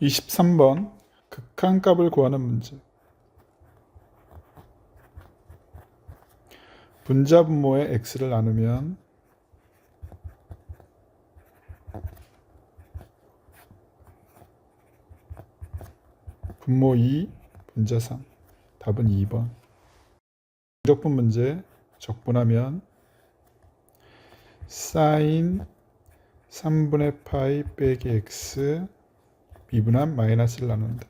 23번 극한값을 구하는 문제. 분자 분모의 x를 나누면 분모 2, 분자 3. 답은 2번. 적분 문제 적분하면 사인 3분의 파이 빼기 x 미분한 마이너스를 나눈다.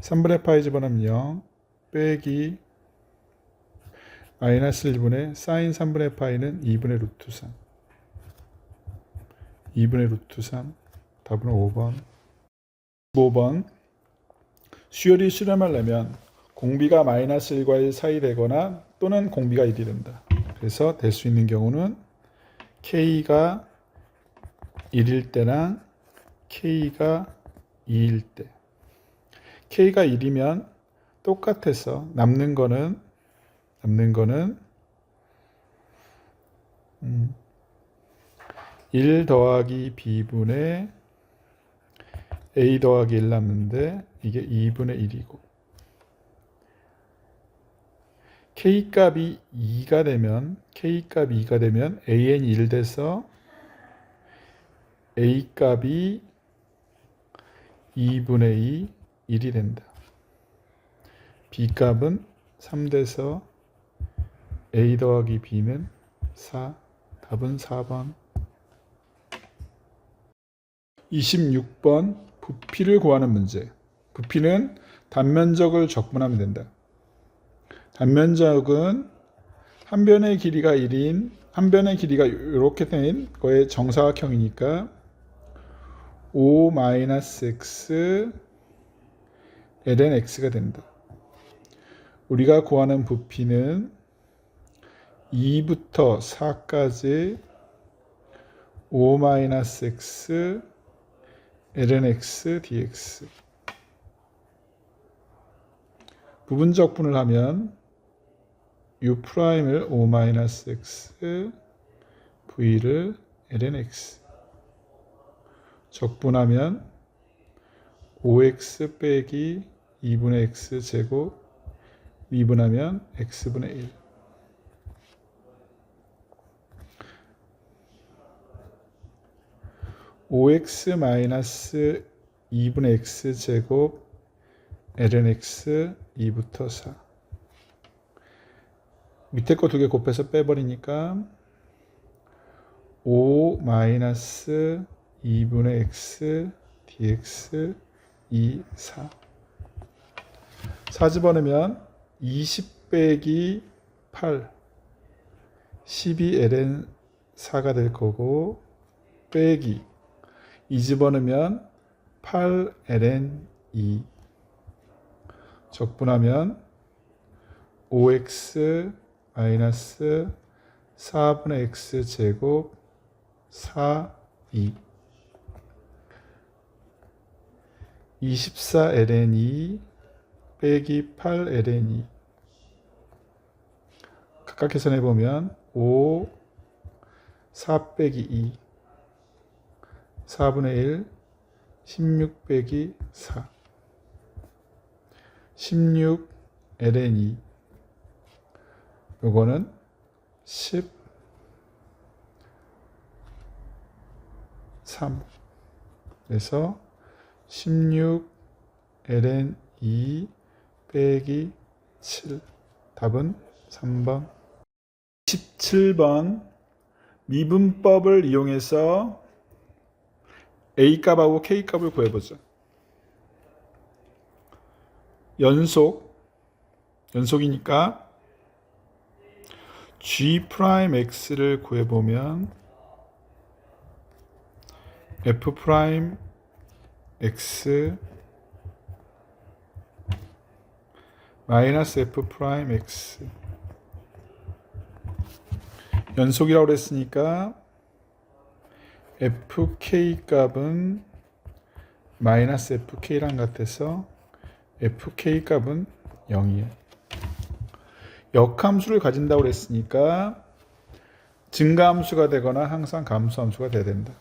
3분의 파이 집어넣으면 0 빼기 마이너스 1분의 사인 3분의 파이는 2분의 루트 3 2분의 루트 3 답은 5번 5번 수열이 수렴하려면 공비가 마이너스 1과 1 사이 되거나 또는 공비가 1이 된다. 그래서 될 수 있는 경우는 K가 1일 때랑 K가 2일 때. K가 1이면 똑같아서 남는 거는 남는 거는 음, 1 더하기 B분의 A 더하기 1 남는데 이게 2분의 1이고 K 값이 2가 되면 K 값이 2가 되면 AN 1 돼서 A 값이 2분의 2 1이 된다. B 값은 3 돼서 A 더하기 B는 4 답은 4번 26번 부피를 구하는 문제. 부피는 단면적을 적분하면 된다. 단면적은 한 변의 길이가 1인 한 변의 길이가 이렇게 된 거의 정사각형이니까 5-x ln x가 된다. 우리가 구하는 부피는 2부터 4까지 5-x ln x dx 부분적 분을 하면 u 프라임을 5-x v를 ln x 적분하면 5x 빼기 2분의 x 제곱 미분하면 x분의 1 5x 마이너스 2분의 x 제곱 ln x 2부터 4 밑에 거 두 개 곱해서 빼버리니까 5 마이너스 2분의 x dx 2 4 4 집어넣으면 20 빼기 8 12 ln 4가 될 거고 빼기. 2 집어넣으면 8 ln 2 적분하면 5x 마이너스 4분의 x 제곱 4 2 24 ln 2 빼기 8 ln 2 각각 계산해 보면 5 4 빼기 2 4분의 1 16 빼기 4 16 ln 2 요거는 10 3 그래서 16 ln 2 빼기 7 답은 3번 17번 미분법을 이용해서 A 값하고 K 값을 구해보죠. 연속 연속이니까 G 프라임 X를 구해보면 F 프라임 X 마이너스 F 프라임 X 연속이라고 그랬으니까 fk 값은 마이너스 fk랑 같아서 fk 값은 0이에요. 역함수를 가진다고 그랬으니까 증가함수가 되거나 항상 감소함수가 돼야 된다.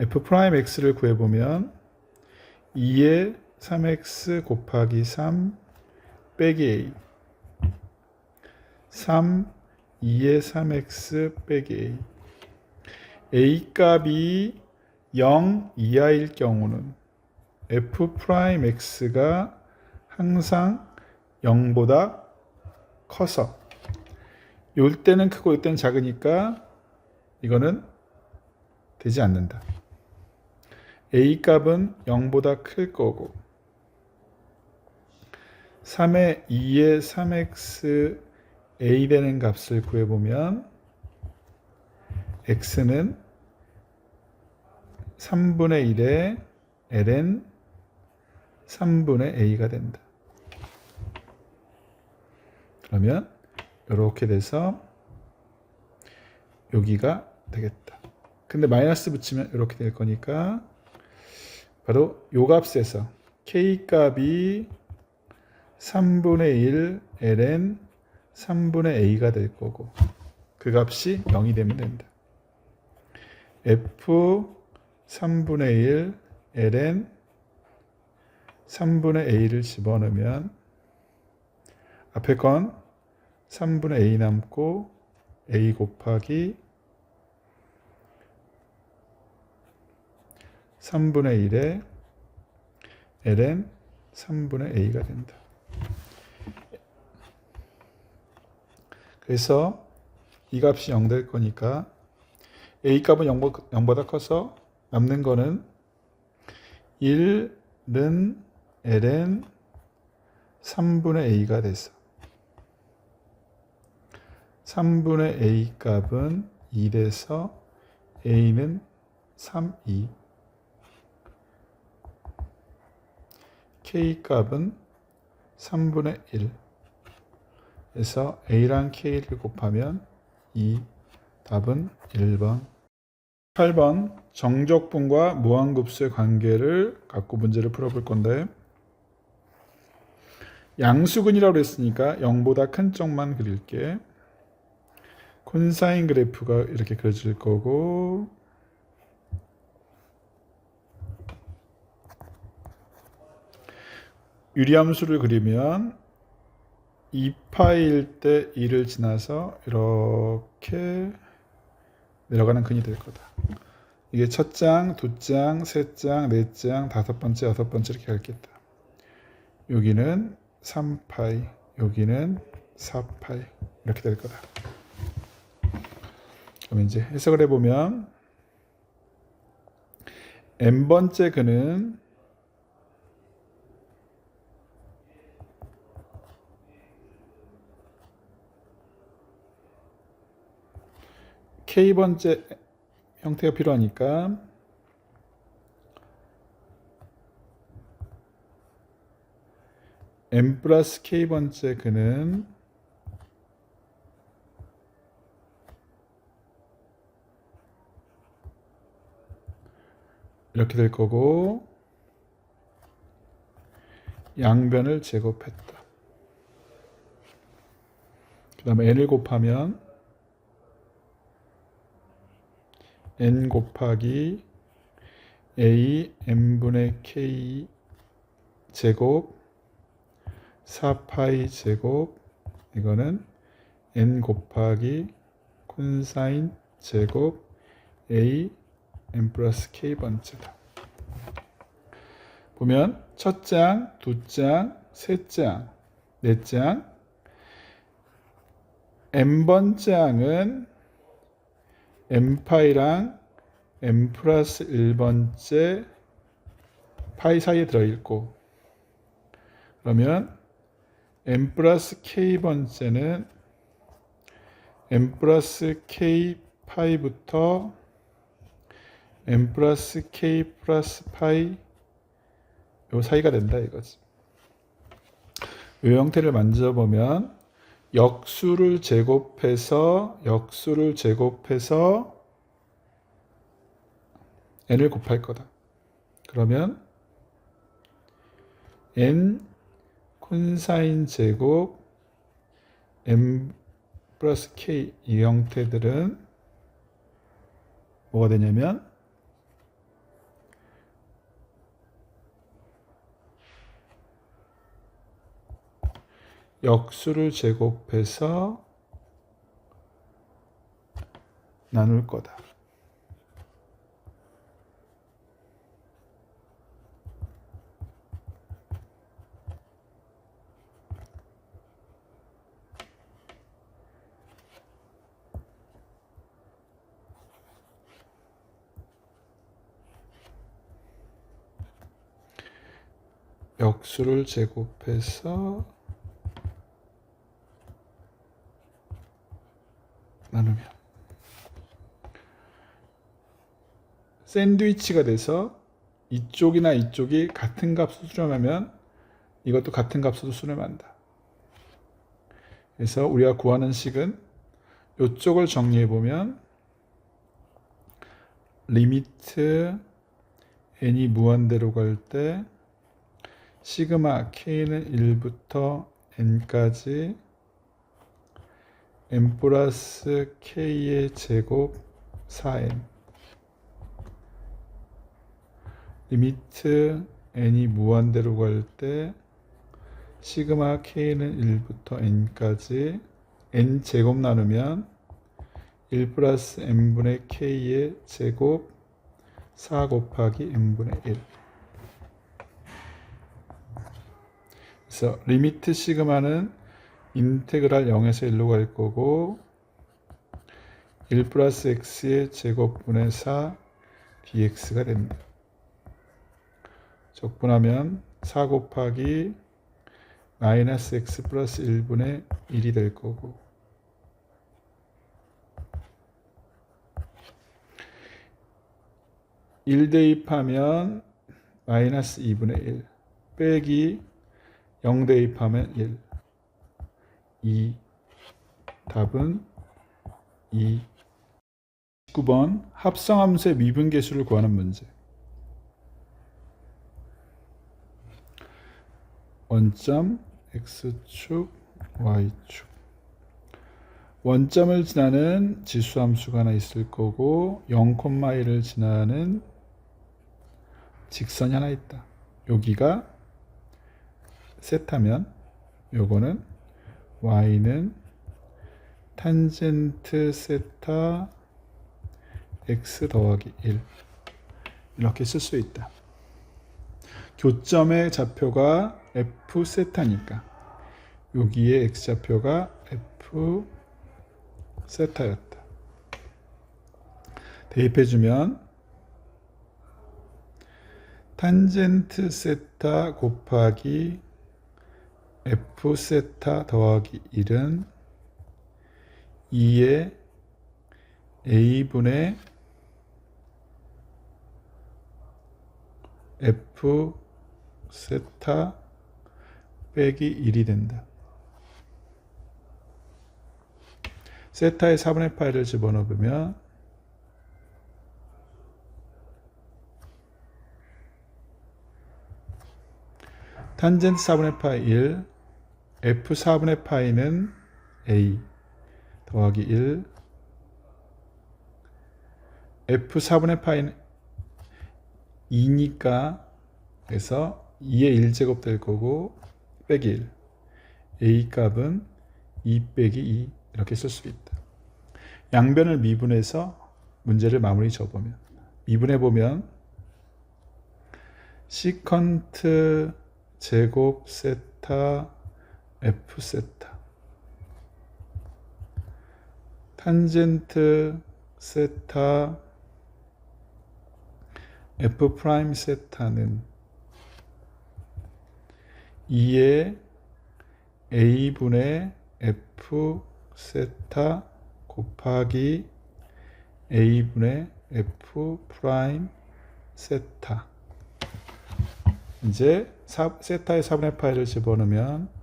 F 프라임 x를 구해보면 2의 3x 곱하기 3 빼기 a 3 2의 3x 빼기 a a 값이 0 이하일 경우는 f 프라임 x가 항상 0보다 커서 요 때는 크고 요 때는 작으니까 이거는 되지 않는다. A 값은 0보다 클 거고 3의 2의 3x a 되는 값을 구해보면 x는 3분의 1의 ln 3분의 a가 된다. 그러면 이렇게 돼서 여기가 되겠다. 근데 마이너스 붙이면 이렇게 될 거니까 바로 요 값에서 k 값이 3분의 1 ln 3분의 a가 될 거고 그 값이 0이 되면 된다. f 3분의 1 ln 3분의 a를 집어넣으면 앞에 건 3분의 a 남고 a 곱하기 3분의 1에 ln 3분의 a가 된다. 그래서 이 값이 0 될 거니까 a 값은 0보다 커서 남는 거는 1는 ln 3분의 a가 돼서 3분의 a 값은 2 돼서 a는 3, 2 k 값은 3분의 1 그래서 a랑 k를 곱하면 2 답은 1번. 8번 정적분과 무한급수의 관계를 갖고 문제를 풀어볼 건데 양수근이라고 그랬으니까 0보다 큰 쪽만 그릴게. 콘사인 그래프가 이렇게 그려질 거고 유리함수를 그리면 2파일 때 2를 지나서 이렇게 내려가는 근이 될 거다. 이게 첫 장, 두 장, 세 장, 네 장, 다섯 번째, 여섯 번째 이렇게 가겠다. 여기는 3파이, 여기는 4파이 이렇게 될 거다. 그럼 이제 해석을 해보면 n 번째 근은 k번째 형태가 필요하니까 m 플러스 k번째 근은 이렇게 될 거고 양변을 제곱했다. 그 다음에 n을 곱하면 n 곱하기 a n분의 k 제곱 4파이 제곱 이거는 n 곱하기 콘사인 제곱 a n 플러스 k 번째다. 보면 첫 장, 두 장, 세 장, 네 장, n 번장은 m파이랑 m 플러스 1번째 파이 사이에 들어있고 그러면 m 플러스 k번째는 m 플러스 k 파이부터 m 플러스 k 플러스 파이 요 사이가 된다 이거지. 이 형태를 만져보면 역수를 제곱해서 역수를 제곱해서 n을 곱할 거다. 그러면 n 콘사인 제곱 m 플러스 k 이 형태들은 뭐가 되냐면 역수를 제곱해서 나눌 거다. 역수를 제곱해서 나누면 샌드위치가 돼서 이쪽이나 이쪽이 같은 값을 수렴하면 이것도 같은 값으로 수렴한다. 그래서 우리가 구하는 식은 이쪽을 정리해 보면 리미트 n이 무한대로 갈 때 시그마 k는 1부터 n까지 n 플러스 k의 제곱 4n 리미트 n이 무한대로 갈 때 시그마 k는 1부터 n까지 n 제곱 나누면 1 플러스 n분의 k의 제곱 4 곱하기 n분의 1 그래서 리미트 시그마는 인테그랄 0에서 1로 갈 거고 1 플러스 x의 제곱분의 4 dx가 됩니다. 적분하면 4 곱하기 마이너스 x 플러스 1분의 1이 될 거고 1 대입하면 마이너스 2분의 1 빼기 0 대입하면 1 2 답은 2 19번 합성함수의 미분계수를 구하는 문제 원점 x축 y축 원점을 지나는 지수함수가 하나 있을 거고 0,1을 지나는 직선이 하나 있다. 여기가 세타면 요거는 y는 탄젠트 세타 x 더하기 1 이렇게 쓸 수 있다. 교점의 좌표가 f 세타니까 여기에 x 좌표가 f 세타였다. 대입해주면 탄젠트 세타 곱하기 f 세타 더하기 1은 2의 a분의 f 세타 빼기 1이 된다. 세타의 4분의 파이를 집어넣으면 탄젠트 4분의 파이 1 f 4분의 파이는 a 더하기 1 f 4분의 파이는 2니까 그래서 2의 1제곱 될 거고 빼기 1 a 값은 2 빼기 2 이렇게 쓸 수 있다. 양변을 미분해서 문제를 마무리 줘보면. 미분해 보면 시컨트 제곱 세타 f 세타. 탄젠트 세타. F 프라임 세타는 2의 a분의 f 세타 곱하기 a분의 f 프라임 세타. 이제 세타의 4분의 파이를 집어넣으면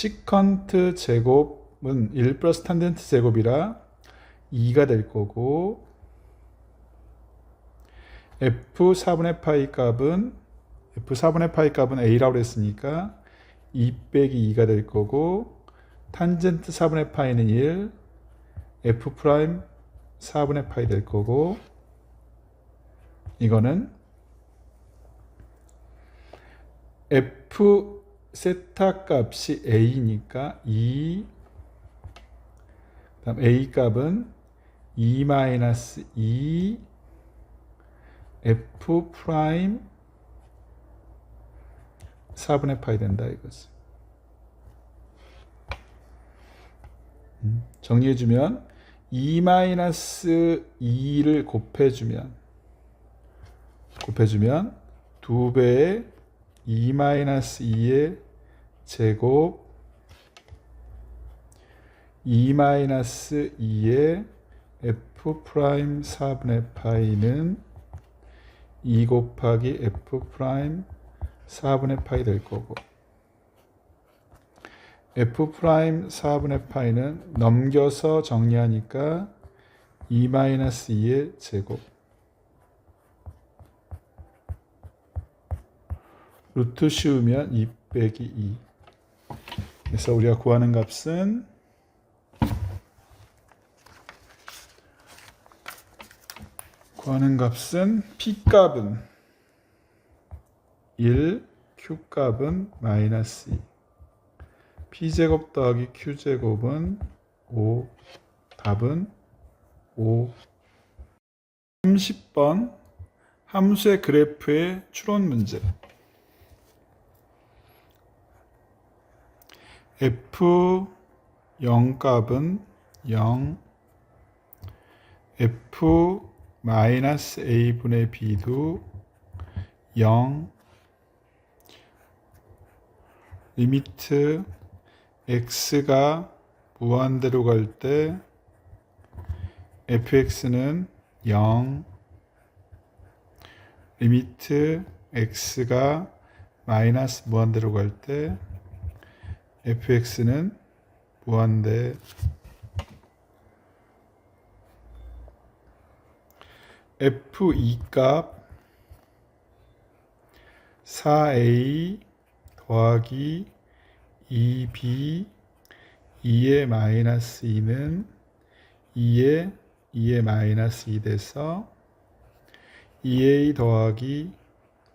시컨트 제곱은 1 플러스 탄젠트 제곱이라 2가 될 거고 f 4분의 파이 값은 f 4분의 파이 값은 a라고 했으니까 2 빼기 2가 될 거고 탄젠트 4분의 파이는 1 f 프라임 4분의 파이 될 거고 이거는 f 세타 값이 a니까 2 다음 a 값은 2 마이너스 2 f 프라임 4분의 파이 된다 이거지. 음, 정리해주면 2 마이너스 2를 곱해주면 곱해주면 2배의 2 마이너스 2의 제곱 2 마이너스 2의 f 프라임 4분의 파이는 2 곱하기 f 프라임 4분의 파이 될 거고 f 프라임 4분의 파이는 넘겨서 정리하니까 2 마이너스 2의 제곱 루트 씌우면 2 빼기 2 그래서 우리가 구하는 값은 구하는 값은 p 값은 1, q 값은 마이너스 2 p제곱 더하기 q제곱은 5 답은 5 30번 함수의 그래프의 추론 문제 f 0 값은 0 f 마이너스 a분의 b도 0 리미트 x가 무한대로 갈 때 fx는 0 리미트 x가 마이너스 무한대로 갈때 fx는 무한대 f2 값 4a 더하기 2b 2의 마이너스 2는 2의 2의 마이너스 2 돼서 2a 더하기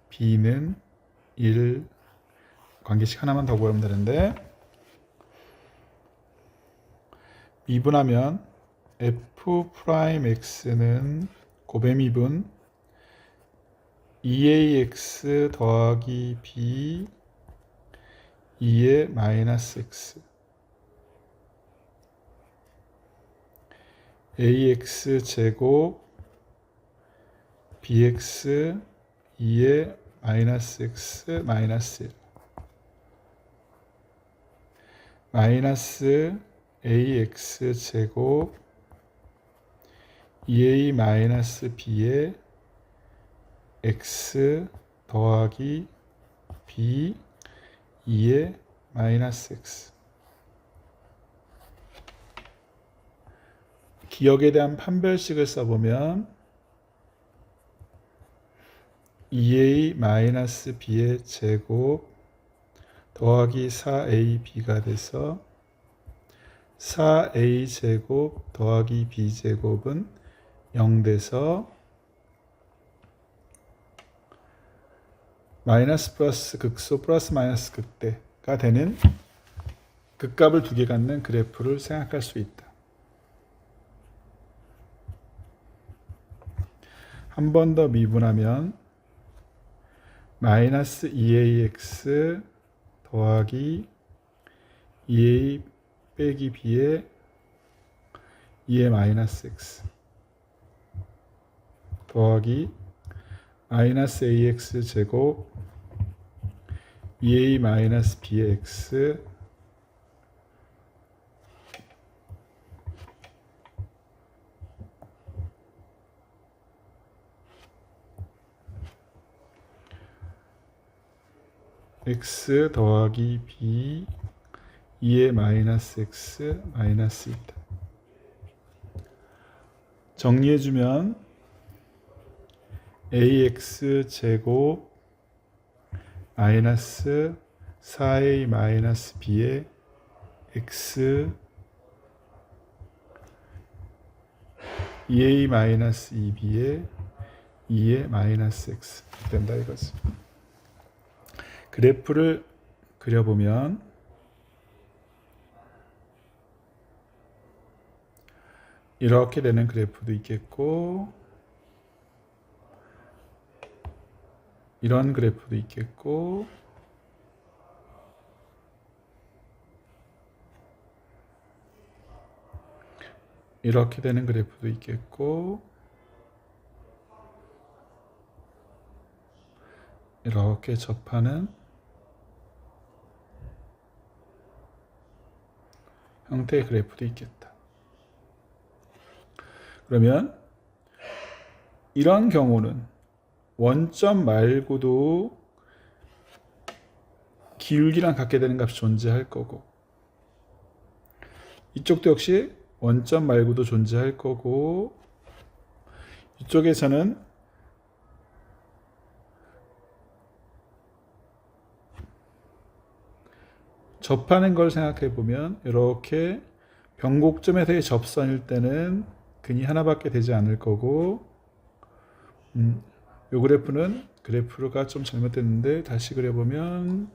b는 1 관계식 하나만 더 구하면 되는데 미분하면 f 프라임 x는 고배 미분 2ax 더하기 b 2의 마이너스 x. Ax 제곱 bx 2의 마이너스 x 마이너스 1 마이너스 ax 제곱 2a 마이너스 b의 x 더하기 b 2의 마이너스 x. 기억에 대한 판별식을 써보면 2a 마이너스 b의 제곱 더하기 4ab가 돼서 4a 제곱 더하기 b 제곱은 0 돼서 마이너스 플러스 극소 플러스 마이너스 극대가 되는 극값을 두 개 갖는 그래프를 생각할 수 있다. 한 번 더 미분하면 마이너스 2ax 더하기 2a 빼기 b의 2의 마이너스 x 더하기 마이너스 ax 제곱 2a 마이너스 b의 x x 더하기 b 2의 마이너스 x 마이너스 2다. 정리해주면 ax 제곱 마이너스 4a 마이너스 b의 x 2a 마이너스 2b의 2의 마이너스 x 된다 이거지. 그래프를 그려보면 이렇게 되는 그래프도 있겠고 이런 그래프도 있겠고 이렇게 되는 그래프도 있겠고 이렇게 접하는 형태의 그래프도 있겠다. 그러면 이런 경우는 원점 말고도 기울기랑 같게 되는 값이 존재할 거고 이쪽도 역시 원점 말고도 존재할 거고 이쪽에서는 접하는 걸 생각해 보면 이렇게 변곡점에서의 접선일 때는 근이 하나밖에 되지 않을 거고 음, 요 그래프는 그래프가 좀 잘못됐는데 다시 그려보면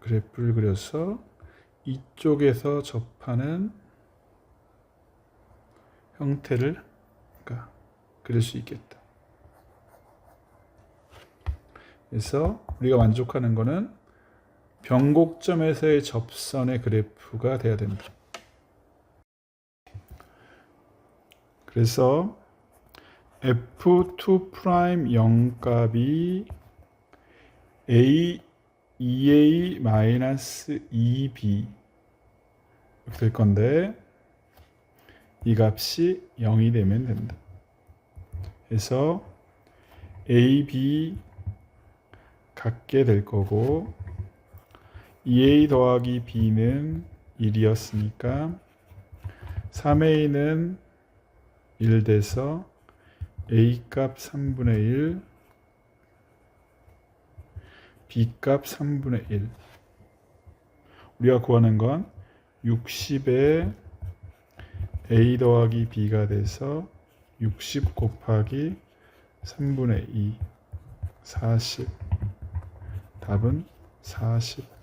그래프를 그려서 이쪽에서 접하는 형태를 그러니까 그릴 수 있겠다. 그래서 우리가 만족하는 거는 변곡점에서의 접선의 그래프가 돼야 된다. 그래서 f2 프라임 0 값이 a 2a 마이너스 2b 이렇게 될 건데 이 값이 0이 되면 된다. 그래서 a, b 같게 될 거고 2a 더하기 b는 1이었으니까 3a는 1 돼서 a 값 3분의 1 b 값 3분의 1 우리가 구하는 건 60에 a 더하기 b가 돼서 60 곱하기 3분의 2 40 답은 40